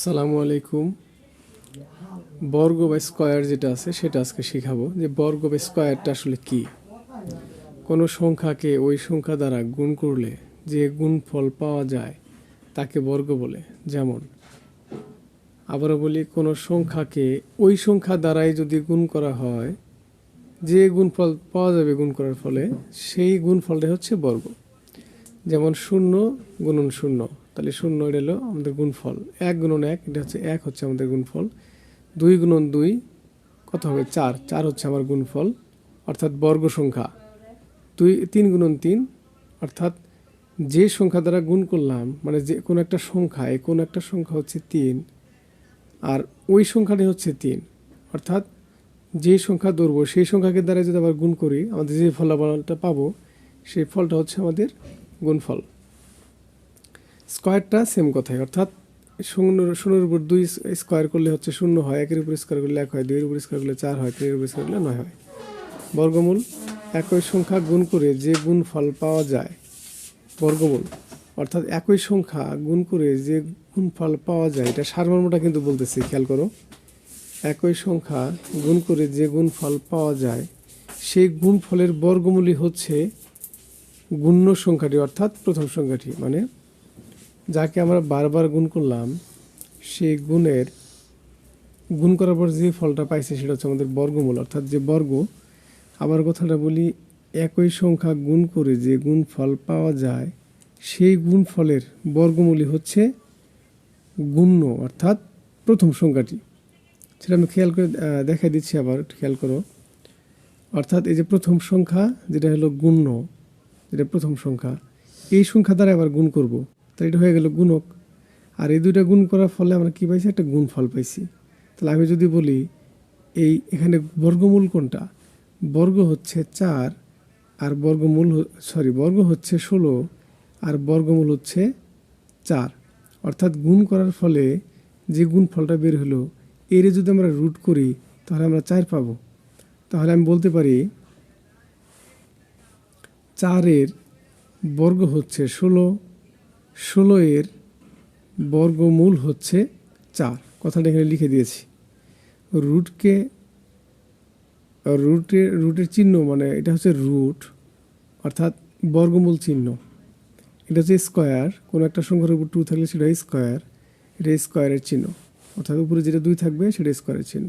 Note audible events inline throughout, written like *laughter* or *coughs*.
সালামু আলাইকুম। বর্গ বা স্কোয়ার যেটা আছে, সেটা আজকে শেখাবো যে বর্গ বা স্কোয়ারটা আসলে কি। কোনো সংখ্যাকে ওই সংখ্যা দ্বারা গুণ করলে যে গুণফল পাওয়া যায়, তাকে বর্গ বলে। যেমন, আবারও বলি, কোনো সংখ্যাকে ওই সংখ্যা দ্বারাই যদি গুণ করা হয়, যে গুণফল পাওয়া যাবে গুণ করার ফলে, সেই গুণফলটা হচ্ছে বর্গ। যেমন শূন্য গুণন শূন্য, তাহলে শূন্য এটা হলো আমাদের গুণফল। এক গুণন এক, এটা হচ্ছে এক হচ্ছে আমাদের গুণফল। দুই গুণন দুই, কত হবে? চার। চার হচ্ছে আমার গুণফল, অর্থাৎ বর্গ সংখ্যা। দুই, তিন গুণন তিন, অর্থাৎ যে সংখ্যা দ্বারা গুণ করলাম মানে যে কোনো একটা সংখ্যা এই কোনো একটা সংখ্যা হচ্ছে তিন, আর ওই সংখ্যাটি হচ্ছে তিন। অর্থাৎ যে সংখ্যা ধরবো, সেই সংখ্যাকে দ্বারা যদি আবার গুণ করি, আমাদের যে ফলাফলটা পাবো, সেই ফলটা হচ্ছে আমাদের গুণফল। স্কোয়ারটা সেম কথাই, অর্থাৎ শূন্য, শূন্যের উপর দুই স্কোয়ার করলে হচ্ছে শূন্য হয়, একের উপর স্কোয়ার করলে এক হয়, দুইয়ের উপর স্কোয়ার করলে চার হয়, তিনের উপর স্কোয়ার করলে নয় হয়। বর্গমূল একই সংখ্যা গুণ করে যে গুণফল পাওয়া যায়, বর্গমূল, অর্থাৎ একই সংখ্যা গুণ করে যে গুণফল পাওয়া যায়, এটা সারমর্মটা কিন্তু বলতেছি, খেয়াল করো। একই সংখ্যা গুণ করে যে গুণফল পাওয়া যায়, সেই গুণফলের বর্গমূলই হচ্ছে গুণ্য সংখ্যাটি, অর্থাৎ প্রথম সংখ্যাটি মানে যাকে আমরা বারবার গুণ করলাম সেই গুণের, গুণ করার পর যে ফলটা পাইছে সেটা হচ্ছে আমাদের বর্গমূল, অর্থাৎ যে বর্গ। আবার কথাটা বলি, একই সংখ্যা গুণ করে যে গুণ ফল পাওয়া যায়, সেই গুণ ফলের বর্গমূলই হচ্ছে গুণ্য, অর্থাৎ প্রথম সংখ্যাটি। সেটা আমি খেয়াল করে দেখাই দিচ্ছি আবার খেয়াল করো। অর্থাৎ এই যে প্রথম সংখ্যা, যেটা হলো গুণ্য যেটা প্রথম সংখ্যা। এই সংখ্যা দ্বারা আবার গুণ করব। তো এটা হয়ে গেল গুণক। আর এই দুইটা গুণ করার ফলে আমরা কি পাইছি? একটা গুণ ফল পাইছি। তাহলে আমি যদি বলি, এই এখানে বর্গমূল কোনটা? বর্গ হচ্ছে চার আর বর্গমূল সরি বর্গ হচ্ছে ষোলো আর বর্গমূল হচ্ছে চার। অর্থাৎ গুণ করার ফলে যে গুণ ফলটা বের হলো, এর যদি আমরা রুট করি, তাহলে আমরা চার পাবো। তাহলে আমি বলতে পারি চারের বর্গ হচ্ছে ষোলো ষোলো এর বর্গমূল হচ্ছে চার। কথাটা এখানে লিখে দিয়েছি। রুটকে রুটের রুটের চিহ্ন মানে এটা হচ্ছে রুট, অর্থাৎ বর্গমূল চিহ্ন। এটা হচ্ছে স্কোয়ার, কোনো একটা সংখ্যার উপর টু থাকলে সেটা স্কোয়ার, এটা স্কোয়ারের চিহ্ন। অর্থাৎ উপরে যেটা দুই থাকবে সেটা স্কোয়ারের চিহ্ন।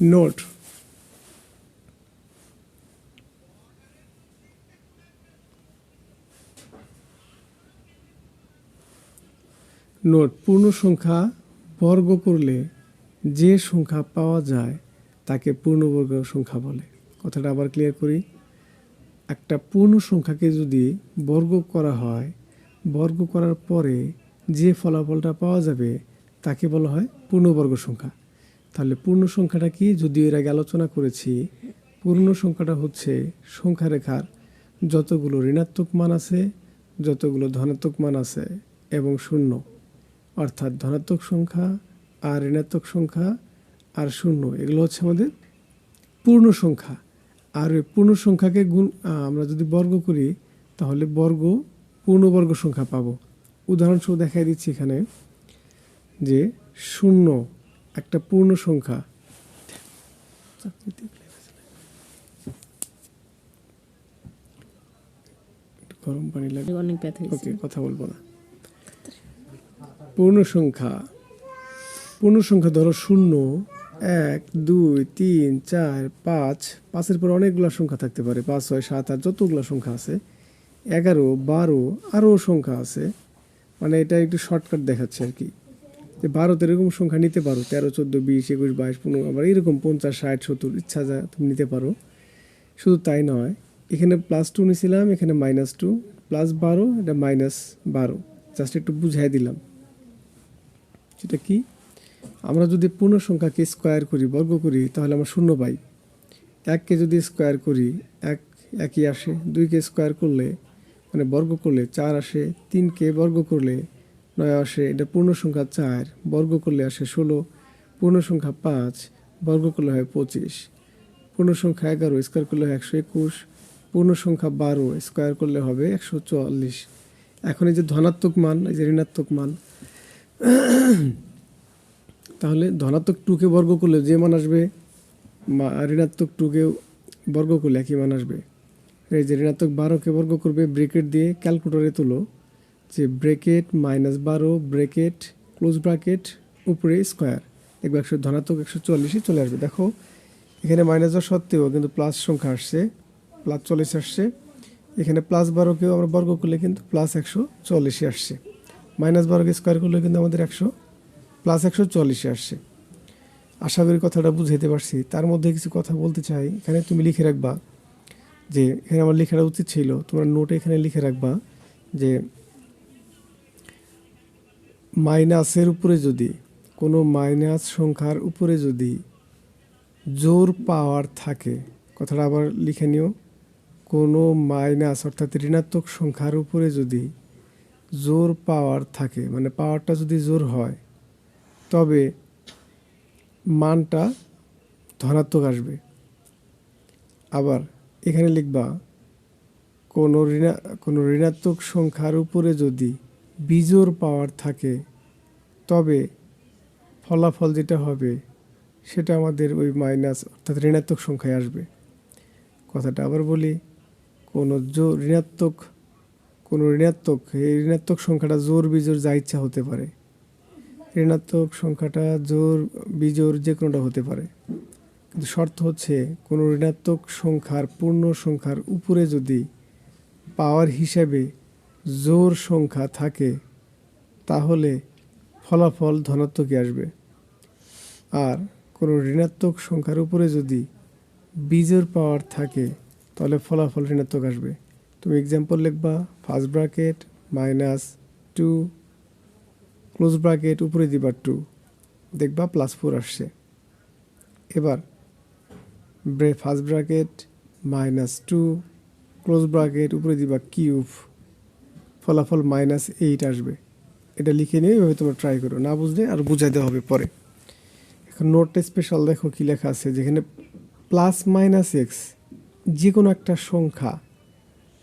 নোট নোট পূর্ণ সংখ্যা বর্গ করলে যে সংখ্যা পাওয়া যায় তাকে পূর্ণবর্গ সংখ্যা বলে। কথাটা আবার ক্লিয়ার করি। একটা পূর্ণ সংখ্যাকে যদি বর্গ করা হয়, বর্গ করার পরে যে ফলাফলটা পাওয়া যাবে তাকে বলা হয় পূর্ণবর্গ সংখ্যা। তাহলে পূর্ণ সংখ্যাটা কি? যদিও এর আগে আলোচনা করেছি, পূর্ণ সংখ্যাটা হচ্ছে সংখ্যা রেখার যতগুলো ঋণাত্মক মান আছে, যতগুলো ধনাত্মক মান আছে এবং শূন্য। অর্থাৎ ধনাত্মক সংখ্যা আর ঋণাত্মক সংখ্যা আর শূন্য এগুলো হচ্ছে আমাদের পূর্ণ সংখ্যা। আর ওই পূর্ণ সংখ্যাকে গুণ আমরা যদি বর্গ করি তাহলে বর্গ পূর্ণবর্গ সংখ্যা পাবো। উদাহরণস্বরূপ দেখাই দিচ্ছি এখানে যে শূন্য একটা পূর্ণ সংখ্যা। গরম পানি লাগে অনেক ওকে কথা বলব না। পূর্ণ সংখ্যা পূর্ণ সংখ্যা ধরো শূন্য, এক, দুই, তিন, চার, পাঁচ। পাঁচের পর অনেকগুলো সংখ্যা থাকতে পারে। পাঁচ, ছয়, সাত, আট, যতগুলো সংখ্যা আছে। এগারো, বারো আরও সংখ্যা আছে। মানে এটা একটু শর্টকাট দেখাচ্ছে আর কি। যে বারোতে এরকম সংখ্যা নিতে পারো। তেরো, চোদ্দ, বিশ, একুশ, বাইশ, পনেরো, আবার এরকম পঞ্চাশ, ষাট, সত্তর, ইচ্ছা যা তুমি নিতে পারো। শুধু তাই নয়, এখানে প্লাস টু নিয়েছিলাম এখানে মাইনাস টু প্লাস বারো, এটা মাইনাস বারো। জাস্ট একটু বুঝাই দিলাম। সেটা কি? আমরা যদি পূর্ণ সংখ্যাকে স্কোয়ার করি, বর্গ করি, তাহলে আমরা শূন্য পাই। এককে যদি স্কোয়ার করি, এক, একই আসে। দুইকে স্কোয়ার করলে মানে বর্গ করলে চার আসে। তিনকে বর্গ করলে নয় আসে। এটা পূর্ণ সংখ্যা চার, বর্গ করলে আসে ষোলো। পূর্ণ সংখ্যা পাঁচ, বর্গ করলে হয় পঁচিশ। পূর্ণ সংখ্যা এগারো স্কোয়ার করলে হয় একশো একুশ। পূর্ণ সংখ্যা বারো স্কোয়ার করলে হবে একশো চুয়াল্লিশ। এখন এই যে ধনাত্মক মান, এই যে ঋণাত্মক মান *coughs* তাহলে ধনাত্মক টুকে বর্গ করলে যে মান আসবে ঋণাত্মক টুকে বর্গ করলে একই মান আসবে। এই যে ঋণাত্মক বারোকে বর্গ করবে ব্রেকেট দিয়ে ক্যালকুলেটরে তুলো, যে ব্রেকেট মাইনাস বারো ব্রেকেট ক্লোজ ব্র্যাকেট উপরে স্কোয়ার। দেখবে একশো, ধনাত্মক একশো চল্লিশে চলে আসবে। দেখো, এখানে মাইনাস দেওয়া সত্ত্বেও কিন্তু প্লাস সংখ্যা আসছে, প্লাস চল্লিশ আসছে। এখানে প্লাস বারোকেও আমরা বর্গ করলে কিন্তু প্লাস একশো চল্লিশে আসছে। মাইনাস বারোকে স্কোয়ার করলে কিন্তু আমাদের একশো প্লাস একশো চল্লিশে আসছে। আশা করি কথাটা বুঝাইতে পারছি। তার মধ্যে কিছু কথা বলতে চাই। এখানে তুমি লিখে রাখবা যে, এখানে আমার লেখাটা উচিত ছিল, তোমার নোটে এখানে লিখে রাখবা যে, মাইনাসের উপরে যদি, কোনো মাইনাস সংখ্যার উপরে যদি জোর পাওয়ার থাকে, কথাটা আবার লিখে নিও, কোনো মাইনাস অর্থাৎ ঋণাত্মক সংখ্যার উপরে যদি জোর পাওয়ার থাকে মানে পাওয়ারটা যদি জোর হয়, তবে মানটা ধনাত্মক আসবে। আবার এখানে লিখবা, কোনো ঋণা, কোনো ঋণাত্মক সংখ্যার উপরে যদি বিজোর পাওয়ার থাকে, তবে ফলাফল যেটা হবে, সেটা আমাদের ওই মাইনাস, অর্থাৎ ঋণাত্মক সংখ্যায় আসবে। কথাটা আবার বলি, কোনো ঋণাত্মক কোনো ঋণাত্মক, এই ঋণাত্মক সংখ্যাটা জোর বিজোর যা ইচ্ছা হতে পারে। ঋণাত্মক সংখ্যাটা জোর বিজোর যে কোনোটা হতে পারে। কিন্তু শর্ত হচ্ছে কোনো ঋণাত্মক সংখ্যার পূর্ণ সংখ্যার উপরে যদি পাওয়ার হিসাবে জোর সংখ্যা থাকে, তাহলে ফলাফল ধনাত্মকই আসবে। আর কোনো ঋণাত্মক সংখ্যার উপরে যদি বীজের পাওয়ার থাকে, তাহলে ফলাফল ঋণাত্মক আসবে। তুমি এক্সাম্পল লিখবা first bracket minus two close bracket উপরে দিবা টু দেখবা প্লাস ফোর আসছে। এবার ব্রে first bracket minus two close bracket উপরে দিবা কিউব ফলাফল মাইনাস এইট আসবে। এটা লিখে নিয়ে এভাবে তোমরা ট্রাই করো, না বুঝলে আর বুঝাইতে হবে পরে। এখন নোটটা স্পেশাল দেখো কি লেখা আছে, যেখানে প্লাস মাইনাস এক্স যে কোনো একটা সংখ্যা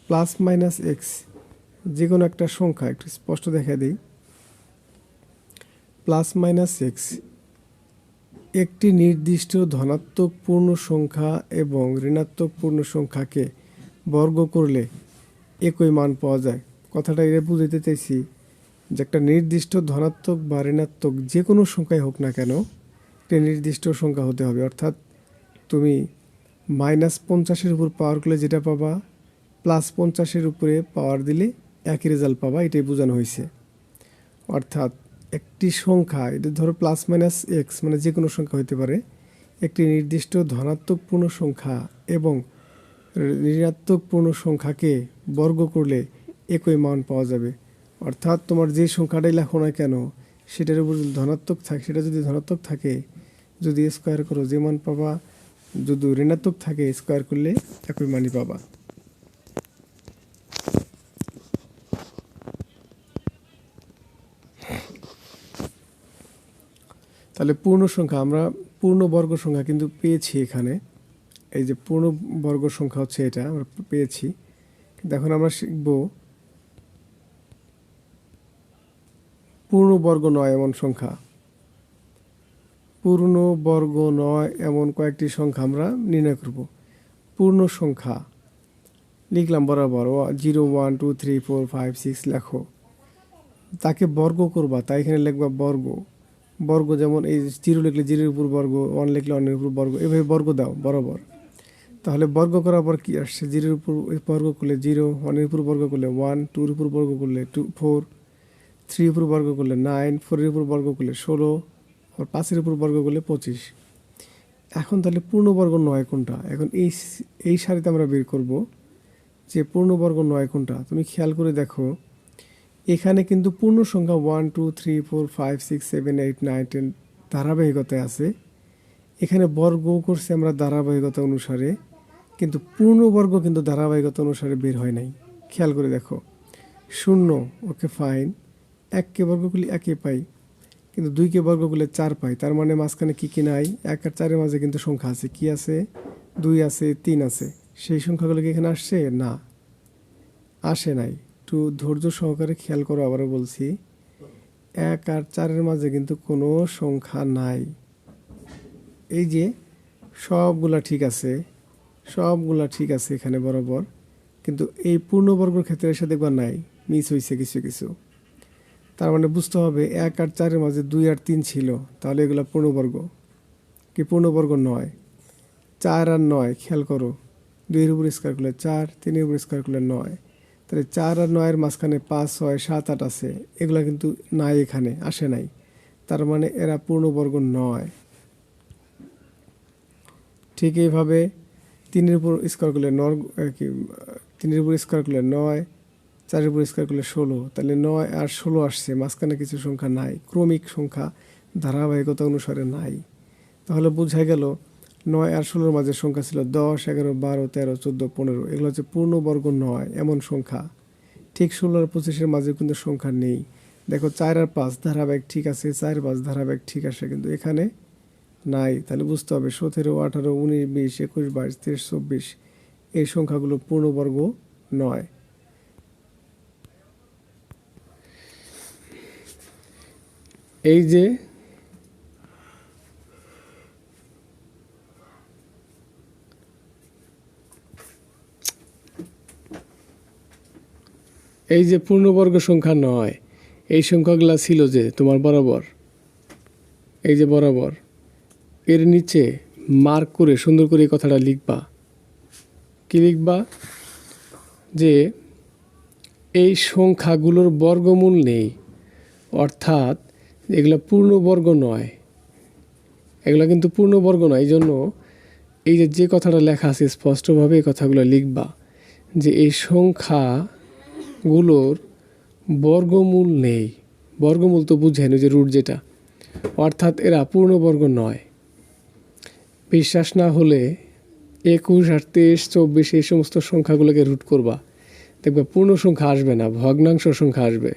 প্লাস মাইনাস এক্স যে কোনো একটা সংখ্যা, একটু স্পষ্ট দেখা দিই। প্লাস মাইনাস এক্স, একটি নির্দিষ্ট ধনাত্মক পূর্ণ সংখ্যা এবং ঋণাত্মক পূর্ণ সংখ্যাকে বর্গ করলে একই মান পাওয়া যায়। কথাটা এটা বুঝাইতে চাইছি যে একটা নির্দিষ্ট ধনাত্মক বা ঋণাত্মক যে কোনো সংখ্যাই হোক না কেন, একটা নির্দিষ্ট সংখ্যা হতে হবে। অর্থাৎ তুমি মাইনাস পঞ্চাশের উপর পাওয়ার করলে যেটা পাবা? প্লাস পঞ্চাশের উপরে পাওয়ার দিলে একই রেজাল্ট পাবা, এটাই বোঝানো হয়েছে। অর্থাৎ একটি সংখ্যা, এটা ধরো প্লাস মাইনাস এক্স মানে যে কোনো সংখ্যা হতে পারে, একটি নির্দিষ্ট ধনাত্মক পূর্ণ সংখ্যা এবং ঋণাত্মক পূর্ণ সংখ্যাকে বর্গ করলে একই মান পাওয়া যাবে। অর্থাৎ তোমার যে সংখ্যাটাই লেখো না কেন, সেটার উপর ধনাত্মক থাকে, সেটা যদি ধনাত্মক থাকে, যদি স্কোয়ার করো, যে মান পাবা, যদি ঋণাত্মক থাকে স্কোয়ার করলে একই মানই পাবা। তাহলে পূর্ণ সংখ্যা, আমরা পূর্ণ বর্গ সংখ্যা কিন্তু পেয়েছি এখানে। এই যে পূর্ণ বর্গ সংখ্যা হচ্ছে এটা, আমরা পেয়েছি। কিন্তু এখন আমরা শিখব পূর্ণ বর্গ নয় এমন সংখ্যা। পূর্ণ বর্গ নয় এমন কয়েকটি সংখ্যা আমরা নির্ণয় করব। পূর্ণ সংখ্যা, লিখলাম বরাবর zero, one, two, three, four, five, six, লেখো। তাকে বর্গ করবা, তাই এখানে লিখবা বর্গ। বর্গ যেমন এই জিরো লিখলে জিরোর উপর বর্গ ওয়ান লিখলে ওয়ানের উপর বর্গ, এভাবে বর্গ দাও, বরাবর। তাহলে বর্গ করার পর কী আসছে? জিরোর উপর বর্গ করলে জিরো ওয়ানের উপর বর্গ করলে ওয়ান, টুর উপর বর্গ করলে টু, ফোর, থ্রির উপর বর্গ করলে নাইন, ফোরের উপর বর্গ করলে ষোলো, আর পাঁচের উপর বর্গ করলে পঁচিশ। এখন তাহলে পূর্ণবর্গ নয় কোনটা? এখন এই এই সারিতে আমরা বের করব যে পূর্ণবর্গ নয় কোনটা? তুমি খেয়াল করে দেখো এখানে কিন্তু পূর্ণ সংখ্যা one two three four five six seven eight nine ten ধারাবাহিকতায় আছে। এখানে বর্গ করছে আমরা ধারাবাহিকতা অনুসারে, কিন্তু পূর্ণবর্গ কিন্তু ধারাবাহিকতা অনুসারে বের হয় নাই। খেয়াল করে দেখো, শূন্য, ওকে ফাইন এককে বর্গ করলে একে পাই, কিন্তু দুইকে বর্গ করলে চার পাই, তার মানে মাঝখানে কী কী নাই? এক আর চারের মাঝে কিন্তু সংখ্যা আছে, কি আছে? দুই আছে, তিন আছে। সেই সংখ্যাগুলো কি এখানে আসছে? না, আসে নাই। একটু ধৈর্য সহকারে খেয়াল করো, আবারও বলছি। এক আর চারের মাঝে কিন্তু কোনো সংখ্যা নাই। এই যে সবগুলা ঠিক আছে, সবগুলা ঠিক আছে এখানে বরাবর, কিন্তু এই পূর্ণবর্গর ক্ষেত্রে এসে দেখবা নাই মিস হয়েছে কিছু কিছু। তার মানে বুঝতে হবে এক আর চারের মাঝে দুই আর তিন ছিল, তাহলে এগুলো পূর্ণবর্গ। কি পূর্ণবর্গ নয়, চার আর নয়, খেয়াল করো। দুইয়ের উপর স্কোয়ার করলে চার, তিনের উপর স্কোয়ার করলে নয়। তাহলে চার আর নয়ের মাঝখানে পাঁচ, ছয়, সাত, আট আছে। এগুলা কিন্তু নাই এখানে, আসে নাই। তার মানে এরা পূর্ণবর্গ নয়। ঠিক এইভাবে তিনের উপর স্কোয়ার করলে নর কি, তিনের উপর স্কোয়ার করলে নয়, চারের উপর স্কোয়ার করলে ষোলো। তাহলে নয় আর ষোলো আসছে, মাঝখানে কিছু সংখ্যা নাই। ক্রমিক সংখ্যা, ধারাবাহিকতা অনুসারে নাই। তাহলে বোঝা গেল নয় আর ষোলোর মাঝে সংখ্যা ছিল দশ, এগারো, বারো, তেরো, চোদ্দ, পনেরো। এগুলো হচ্ছে পূর্ণবর্গ নয়, এমন সংখ্যা। ঠিক ষোলো আর পঁচিশের মাঝে কিন্তু সংখ্যা নেই। দেখো চার আর পাঁচ ধারাবাহিক ঠিক আছে, চার পাঁচ ধারাবাহিক ঠিক আছে, কিন্তু এখানে নাই। তাহলে বুঝতে হবে সতেরো, আঠারো, উনিশ, বিশ, একুশ, বাইশ তেইশ চব্বিশ, এই সংখ্যাগুলো পূর্ণবর্গ নয়। এই যে এই যে পূর্ণবর্গ সংখ্যা নয়, এই সংখ্যাগুলো ছিল যে তোমার বরাবর। এই যে বরাবর। এর নিচে মার্ক করে, সুন্দর করে এই কথাটা লিখবা। কি লিখবা? যে এই সংখ্যাগুলোর বর্গমূল নেই, অর্থাৎ এগুলো পূর্ণবর্গ নয়। এগুলো কিন্তু পূর্ণবর্গ নয়, এই জন্য এই যে যে কথাটা লেখা আছে, স্পষ্টভাবে এই কথাগুলো লিখবা যে এই সংখ্যাগুলোর বর্গমূল নেই। বর্গমূল তো বুঝেন যে রুট যেটা। অর্থাৎ এরা পূর্ণবর্গ নয়। বিশ্বাস না হলে একুশ আর তেইশ, চব্বিশ এই সমস্ত সংখ্যাগুলোকে রুট করবা। দেখবে পূর্ণ সংখ্যা আসবে না, ভগ্নাংশ সংখ্যা আসবে।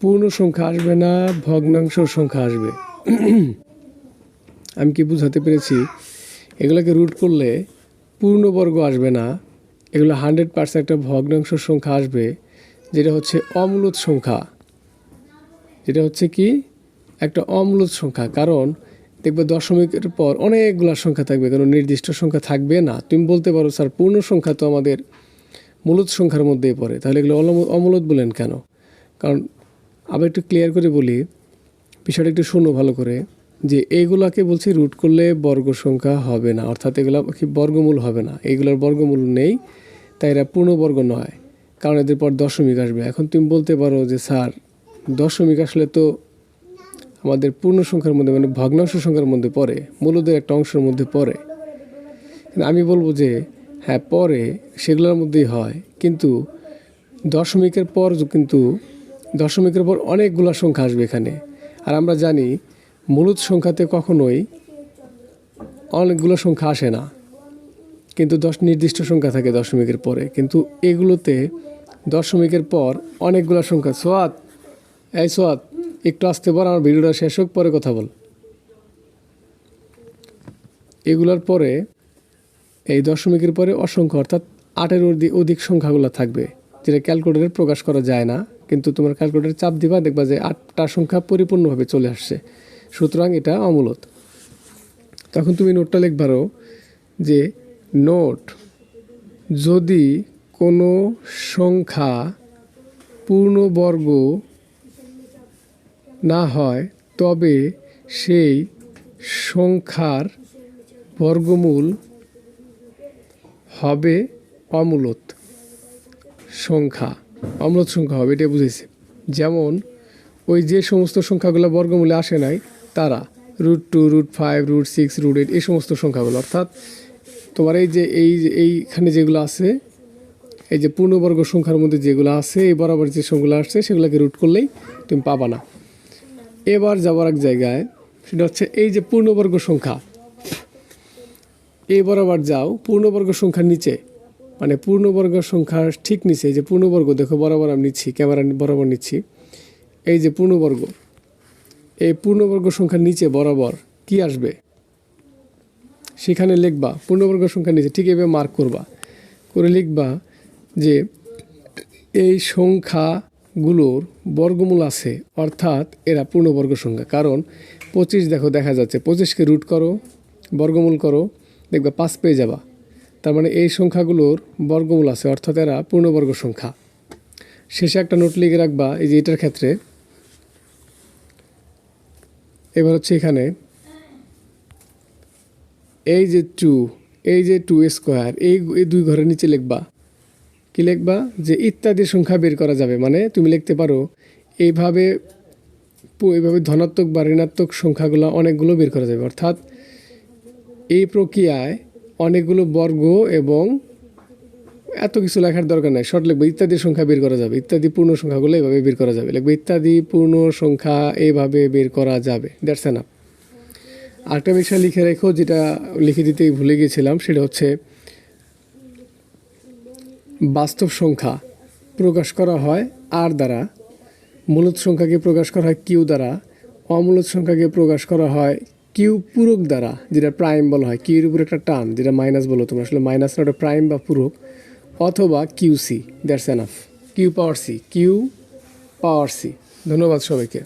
পূর্ণ সংখ্যা আসবে না, ভগ্নাংশ সংখ্যা আসবে। আমি কি বুঝাতে পেরেছি? এগুলোকে রুট করলে পূর্ণবর্গ আসবে না এগুলো হান্ড্রেড পার্সেন্ট একটা ভগ্নাংশ সংখ্যা আসবে, যেটা হচ্ছে অমূলত সংখ্যা। যেটা হচ্ছে কি? একটা অমূলত সংখ্যা, কারণ দেখবে দশমিকের পর অনেকগুলো সংখ্যা থাকবে, কোনো নির্দিষ্ট সংখ্যা থাকবে না। তুমি বলতে পারো, স্যার, পূর্ণ সংখ্যা তো আমাদের মূলত সংখ্যার মধ্যেই পড়ে, তাহলে এগুলো অমূলত বলেন কেন? কারণ আবার একটু ক্লিয়ার করে বলি, বিষয়টা একটু শোনো ভালো করে, যে এইগুলাকে বলছি রুট করলে বর্গ সংখ্যা হবে না, অর্থাৎ এগুলো কি বর্গমূল হবে না এইগুলোর বর্গমূল নেই। তাই এরা পূর্ণবর্গ নয়, কারণ এদের পর দশমিক আসবে। এখন তুমি বলতে পারো যে, স্যার, দশমিক আসলে তো আমাদের পূর্ণ সংখ্যার মধ্যে মানে ভগ্নাংশ সংখ্যার মধ্যে পড়ে, মূলদের একটা অংশের মধ্যে পড়ে। আমি বলব যে হ্যাঁ পরে সেগুলোর মধ্যেই হয়। কিন্তু দশমিকের পর কিন্তু, দশমিকের পর অনেকগুলো সংখ্যা আসবে এখানে। আর আমরা জানি মূলত সংখ্যাতে কখনোই অনেকগুলো সংখ্যা আসে না। কিন্তু দশ, নির্দিষ্ট সংখ্যা থাকে দশমিকের পরে। কিন্তু এগুলোতে দশমিকের পর অনেকগুলো সংখ্যা। সোয়াদ এই সোয়াদ একটু আসতে পর আমার ভিডিওটা শেষ হোক, পরে কথা বল। এগুলোর পরে এই দশমিকের পরে অসংখ্য, অর্থাৎ আটের অধিক সংখ্যাগুলো থাকবে, যেটা ক্যালকুলেটরে প্রকাশ করা যায় না। কিন্তু তোমার ক্যালকুলেটরে চাপ দিবা, দেখবা যে আটটা সংখ্যা পরিপূর্ণভাবে চলে আসছে। সুতরাং এটা অমূলত। তখন তুমি নোটটা লিখবারও যে নোট। যদি কোনো সংখ্যা পূর্ণবর্গ না হয়, তবে সেই সংখ্যার বর্গমূল হবে অমূলত সংখ্যা। অমূলত সংখ্যা হবে এটা বুঝেছি। যেমন ওই যে সমস্ত সংখ্যাগুলো বর্গমূলে আসে নাই, তারা root two root five root six root eight এই সমস্ত সংখ্যাগুলো, অর্থাৎ তোমার এই যে, এই এইখানে যেগুলো আছে, এই যে পূর্ণবর্গ সংখ্যার মধ্যে যেগুলো আছে, এই বরাবর যে সংখ্যাগুলো আসছে, সেগুলোকে রুট করলেই তুমি পাবা না। এবার যাবার এক জায়গায়, সেটা হচ্ছে এই যে পূর্ণবর্গ সংখ্যা। এই বরাবর যাও, পূর্ণবর্গ সংখ্যার নিচে। মানে পূর্ণবর্গ সংখ্যার ঠিক নিচে, এই যে পূর্ণবর্গ, দেখো বরাবর আমি নিচ্ছি, ক্যামেরা বরাবর নিচ্ছি। এই যে পূর্ণবর্গ, এই পূর্ণবর্গ সংখ্যার নিচে বরাবর কি আসবে? সেখানে লিখবা, পূর্ণবর্গ সংখ্যার নিচে, ঠিক এভাবে মার্ক করবা। করে লিখবা যে এই সংখ্যাগুলোর বর্গমূল আছে, অর্থাৎ এরা পূর্ণবর্গ সংখ্যা। কারণ পঁচিশ দেখো, দেখা যাচ্ছে, পঁচিশকে রুট করো, বর্গমূল করো, দেখবা পাঁচ পেয়ে যাবা। তার মানে এই সংখ্যাগুলোর বর্গমূল আছে, অর্থাৎ এরা পূর্ণবর্গ সংখ্যা। শেষে একটা নোট লিখে রাখবা, এই যে এটার ক্ষেত্রে। এবার হচ্ছে এখানে এই যে টু এই যে টু স্কোয়ার এই এই দুই ঘরের নিচে লিখবা। কি লিখবা? যে ইত্যাদি সংখ্যা বের করা যাবে। মানে তুমি লিখতে পারো, এইভাবে এইভাবে ধনাত্মক বা ঋণাত্মক সংখ্যাগুলো অনেকগুলো বের করা যাবে। অর্থাৎ এই প্রক্রিয়ায় অনেকগুলো বর্গ এবং এত কিছু লেখার দরকার নাই। শর্ট লিখবে ইত্যাদি সংখ্যা বের করা যাবে। ইত্যাদি পূর্ণ সংখ্যাগুলো এইভাবে বের করা যাবে। লিখবে, ইত্যাদি পূর্ণ সংখ্যা এইভাবে বের করা যাবে। দ্যাটস এনাফ আরেকটা বিষয় লিখে রেখো, যেটা লিখে দিতেই ভুলে গিয়েছিলাম, সেটা হচ্ছে বাস্তব সংখ্যা প্রকাশ করা হয় আর দ্বারা। মূলত সংখ্যাকে প্রকাশ করা হয় কিউ দ্বারা, অমূলত সংখ্যাকে প্রকাশ করা হয় কিউ পূরক দ্বারা, যেটা প্রাইম বলা হয়। কিউর উপর একটা টান, যেটা মাইনাস বলো তোমরা। আসলে মাইনাস না, ওটা প্রাইম বা পূরক। অথবা Q C, that's enough. Q power C, Q power C. ধন্যবাদ সবাইকে।